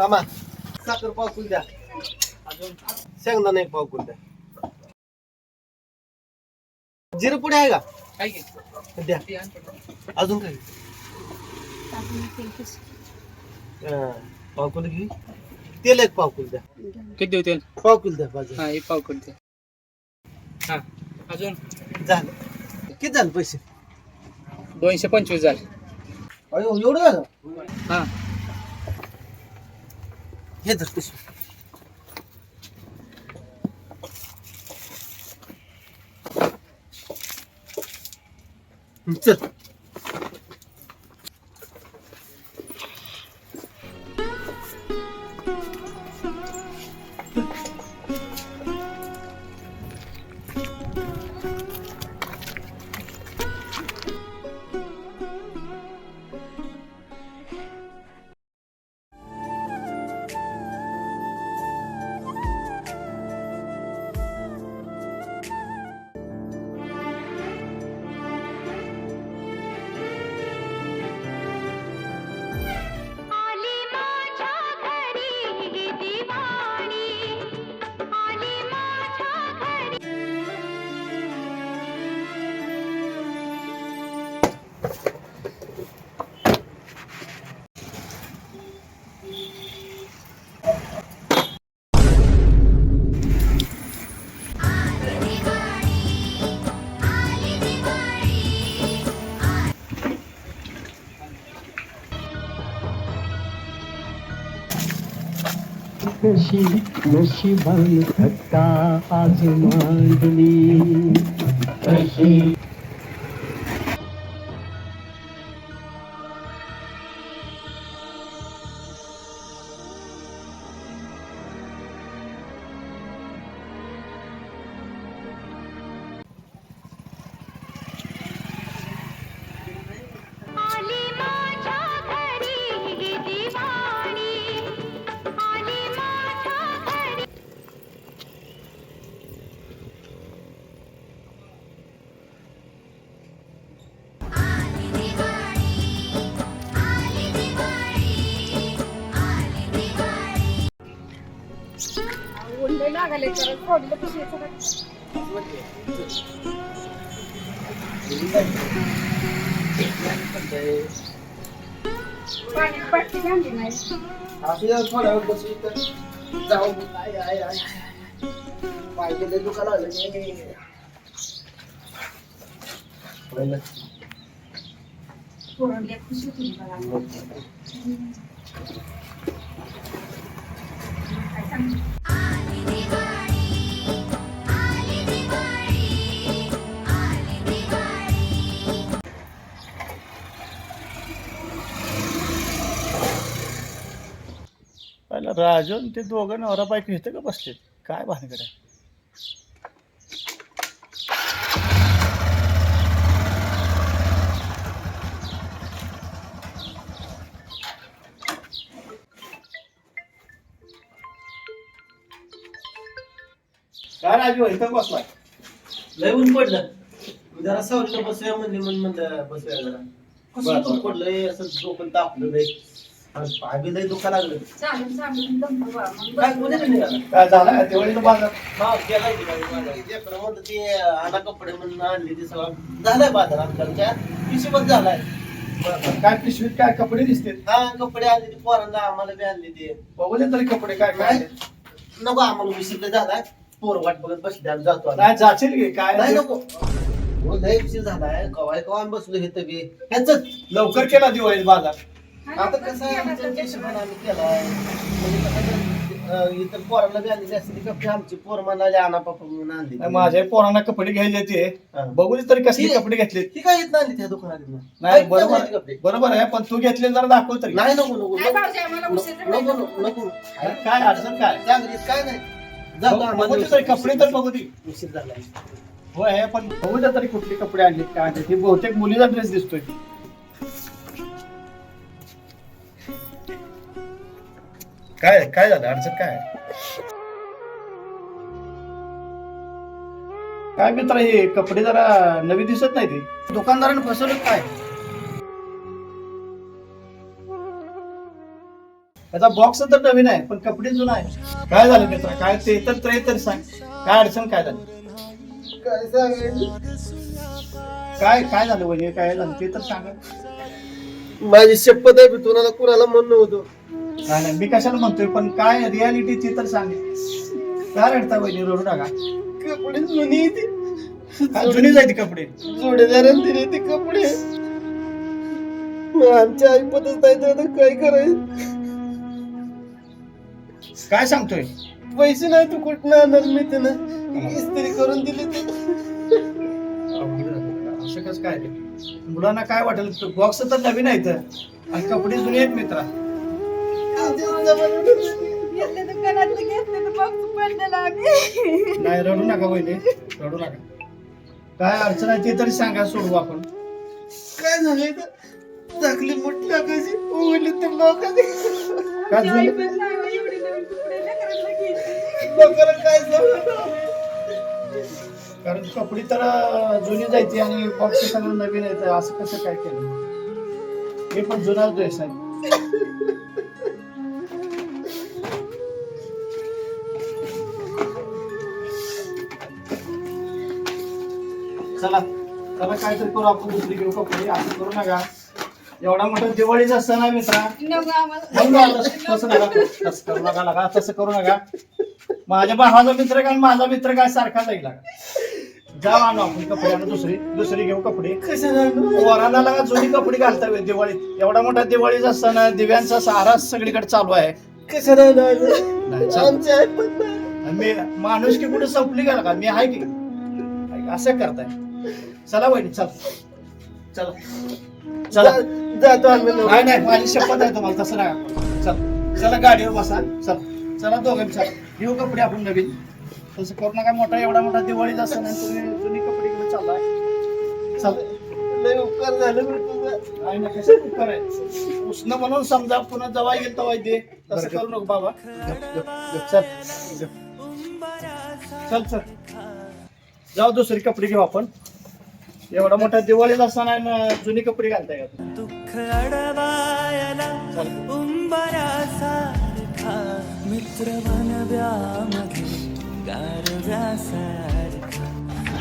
मामा साखर पाव कुल द्या अजून शेंगदाणा एक पाव कुल द्या जिरं पुढे आहे का? काय द्या. अजून काय? अं, पाव कुल घे. तेल एक पाव कुल द्या किती देऊ तेल? पाव कुल द्या बाजू हा एक पाव करते हा अजून? झालं. किती झालं पैसे? दोनशे पंचवीस झाले. अयो एवढं झालं? हा. हे धर पिशवी. चल कशी नशिबान थट्टा आज मांडली तशी असू दुकाला थोडा वेळ बसू इथं. जाऊ आय आय आय पाय गेले दुखा लागलं पहिलं. पहिला राजन ते दोघं नवरा बायको इथं का बसलेत? काय भानगड आहे? काय राजू इथं बसलाय. लय ऊन पडलं. जरा सावलीला बसूया म्हणले म्हणून म्हणलं बसूया जरा. बरं, कसं. पडलंय? असं डोकं तापलं लय. आणि पाय बी लय दुखा लागलं. काय कोणी नाही निघाला? काय झालं दिवाळीचं बाजार. गेलाय की बाई बाजार. लेकरं म्हणतं ते आणा कपडे म्हणून आणले ते सगळं. झालाय बाजार आमच्या झालाय. काय पिशवीत काय कपडे दिसते हा कपडे आणले ते पोरांना आम्हाला बी आणले ते. बघू दे तरी कपडे काय काय नको आम्हाला लय झालाय. पोर वाट बघत बसले आम्ही जातो आम्ही. नाही जाशील की? काय? नाही नको. हो लय उशीर झालाय. कवाय कवा आम्ही बसलो हे ह्याच लवकर केला दिवाळीत बाजार. आता कसं आहे आमच्या हिशोबाने आम्ही केलाय. म्हणजे कसं अं, इतर पोरांना बी आणलेली असते ती कपडे. आमची पोर म्हणाले आणा पप्पा म्हणून आणले माझ्या पोरांना कपडे घ्यायचे ते हा. बघू दे तरी कसले ठीक आहे. कपडे घेतले ती काय येत नाही त्या दुकानात नाही बरोबर चांगले कपडे. बरोबर आहे पण तू घेतले जरा दाखव तरी. नाही नको नको नाही नको. भाऊजी, आम्हाला उशीर नको नको नको. काय अडचण काय? चांगलीत काय नाही. कपडे तर बघू दे उशीर होय पण बघू तरी कुठले कपडे आणले काय आणले ते बहुतेक मुलीचा ड्रेस दिसतोय. काय काय झालं? अडचण काय? काय मित्र हे कपडे जरा नवी दिसत नाही ते दुकानदाराने फसवलं काय? त्याचा बॉक्स तर नवीन आहे पण कपडे जुना आहे. काय झालं मित्र? काय ते तर ते तरी सांग. काय अडचण काय झाली? काय सांगायचं काय काय झालं वहिनी? काय झालं? ते तर सांगा. माझी शपथ आहे मी तुम्हाला कुणाला म्हणणं होतो? नाही नाही मी कशाला म्हणतोय पण काय रियालिटी ती तर सांग. काय रडता वहिनी? रडू नका. कपडे जुनी ती काय जुनी जायची कपडे? जोडीदाराने दिले ते कपडे. मग आमच्या ऐपतच नाही तर आता काय करायचं? काय सांगतोय? पैसे नाही तू कुठं आणणार मी त्यानं? इस्त्री करून दिली ते असं कसं काय? मुलांना काय वाटेल? बॉक्स तर नवीन आहे इथं. आणि कपडे जुने आहेत मित्रा. तर नाही रडू नका वहिनी. रडू नका. काय अडचण आहे ते तरी सांगा सोडू आपण. काय झालंय तर टाकली मोठ टाकायची उघडली तर काय जुनं- लोकांना काय सांगणार कारण कपडे तर जुनी जायची आणि बॉक्स सगळं नवीन तर असं कसं काय केलं? हे पण जुनाच ड्रेस आहे. चला चला काहीतरी करू आपण दुसरी घेऊ कपडे असं करू नका. एवढा मोठा दिवाळीचा सण आहे मित्रा. तसं नका तसं करू नका तसं करू नका. माझ्या भावाचा मित्र काय आणि माझा मित्र काय सारखा जाईल जा आणू आपण कपडे आणू दुसरी दुसरी घेऊ कपडे. वराला लागा जुनी कपडे घालता येईल दिवाळीत. एवढा मोठा दिवाळीचा सण आहे दिव्यांचा सारा सगळीकडे चालू आहे. नाही, चल. आणि मी माणूस की कुठे संपली का का मी आहे की? असं करताय. चला वहिनी चल. चला. चला. जातो आम्ही. नाही नाही माझी शपथ आहे तुम्हाला तसं नाही चल. चला गाडीवर बसा. चल. चला दोघं चल. घेऊ कपडे आपण नवीन. तसं करू नका मोठा एवढा मोठा दिवाळीचा सण आहे तुम्ही जुनी कपडे घेऊन चाललाय चल. लय उपकार झाले तुझं. नाही ना कसं कुकर आहे उष्ण म्हणून समजा पुन्हा जवा येईल तेव्हा दे तसं करू नको बाबा. चल चल. चल जाऊ दुसरी कपडे घेऊ आपण. एवढा मोठा दिवाळीचा सण आहे ना जुनी कपडे घालता येत दुःख अडवायला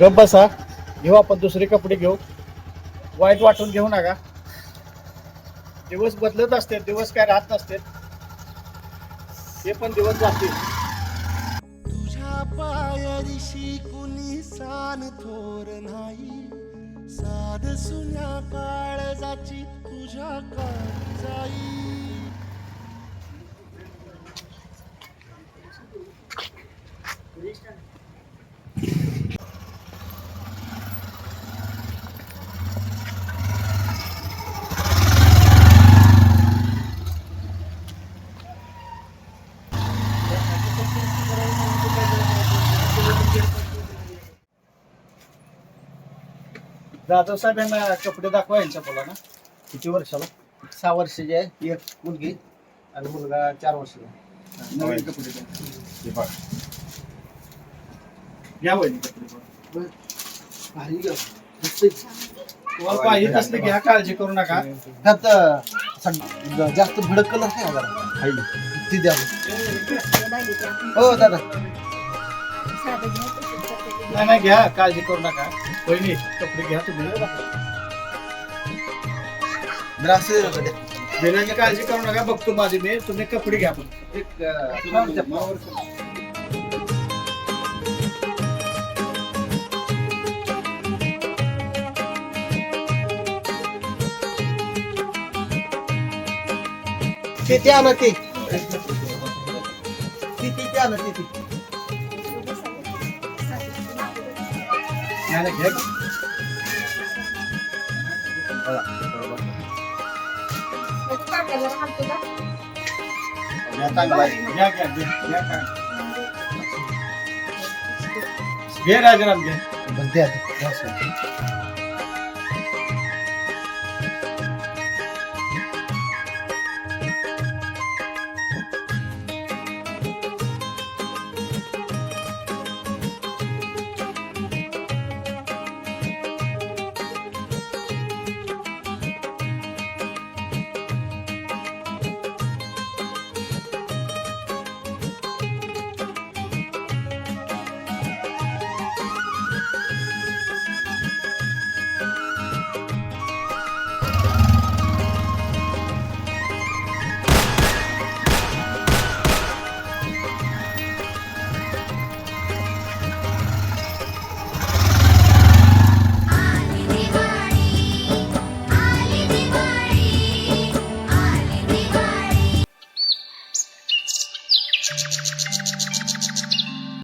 गप बसा. घेऊ आपण दुसरे कपडे घेऊ. वाईट वाटून घेऊ नका. दिवस बदलत असते दिवस काय राहत नसते. ते पण दिवस जातील. तुझ्या पायरीशी कुणी सान थोर नाही. साध सुन्या काळजाची तुझ्या काळी जाधव साहेब यांना कपडे दाखवा यांच्या मुलांना. किती वर्षाला? सहा वर्षाची आहे. एक मुलगी आणि मुलगा चार वर्षाचा नवीन कपडे द्या. घ्या वहिनी कपडे पण. भारी गं. मस्त आहे. तुम्हाला पाहिजे असले घ्या काळजी करू नका. त्यात अं, सग- जास्त भडक कलर नाही जरा. ती द्या. हो दादा. नाही नाही घ्या काळजी करू नका. वहिनी कपडे घ्या तुम्ही. देण्याची काळजी करू नका बघतो माझी मी. तुम्ही कपडे घ्या पण. एक अं, त्या- ते? ते आणा ते? घ्या काय घे राजाराम घे बरं, द्या ते.